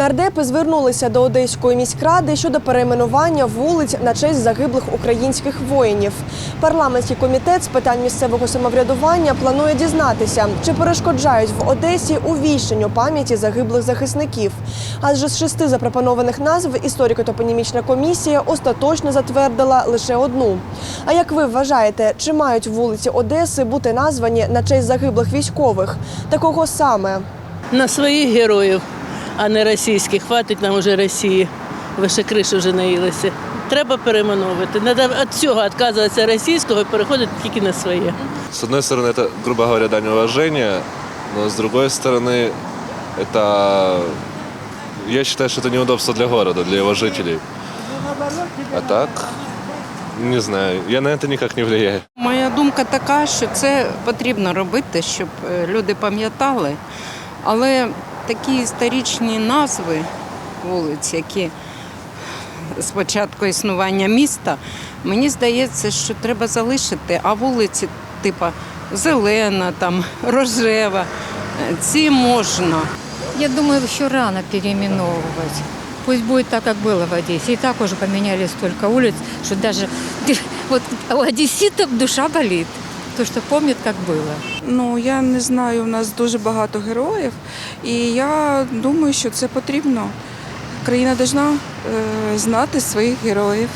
Нардепи звернулися до Одеської міськради щодо перейменування вулиць на честь загиблих українських воїнів. Парламентський комітет з питань місцевого самоврядування планує дізнатися, чи перешкоджають в Одесі увіщенню пам'яті загиблих захисників. Адже з шести запропонованих назв історико-топонімічна комісія остаточно затвердила лише одну. А як ви вважаєте, чи мають вулиці Одеси бути названі на честь загиблих військових? Такого саме? На своїх героїв, а не російських. Хватить нам уже Росії. Вище криші вже наїлися. Треба перейменовувати. Треба від цього відказуватися російського і переходити тільки на своє. С одной стороны, это, грубо говоря, дань уважения, но с другой стороны, это, я считаю, что это неудобство для города, для его жителей. А так, не знаю, я на это никак не влияю. Моя думка така, що це потрібно робити, щоб е, люди пам'ятали. Але такі історичні назви вулиць, які з початку існування міста, мені здається, що треба залишити, а вулиці, типа зелена, там, рожева, ці можна. Я думаю, еще рано переименовывать. Пусть будет так, как было в Одессе. И так уже поменяли столько улиц, что даже вот у одесситов душа болит. То, что помнят, как было. Ну я не знаю, у нас дуже багато героїв, і я думаю, що це потрібно. Країна повинна е, знати своїх героїв.